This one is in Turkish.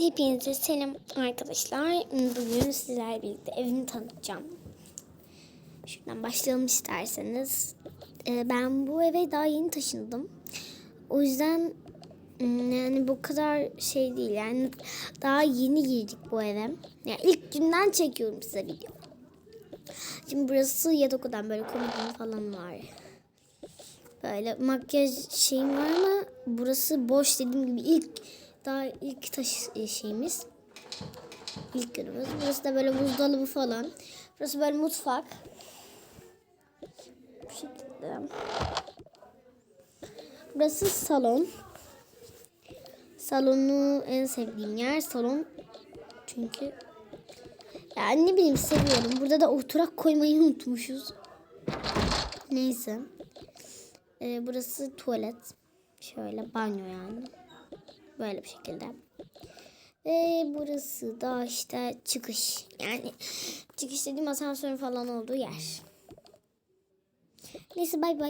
Hepinize selam arkadaşlar. Bugün sizlerle birlikte evimi tanıtacağım. Şuradan başlayalım isterseniz. Ee, Ben bu eve daha yeni taşındım. O yüzden hmm, yani bu kadar şey değil yani daha yeni girdik bu eve. Yani ilk günden çekiyorum size video. Şimdi burası yatak odam böyle komodin falan var. Böyle makyaj şeyim var ama burası boş dediğim gibi ilk daha ilk taş şeyimiz. İlk günümüz. Burası da böyle buzdolabı falan. Burası böyle mutfak. Bu şekilde. Burası salon. Salonu en sevdiğim yer salon. Çünkü yani ne bileyim seviyorum. Burada da oturak koymayı unutmuşuz. Neyse. Ee, burası tuvalet. Şöyle banyo yani. Böyle bir şekilde. Ve burası da işte çıkış. Yani çıkış dediğim asansörün falan olduğu yer. Neyse bay bay.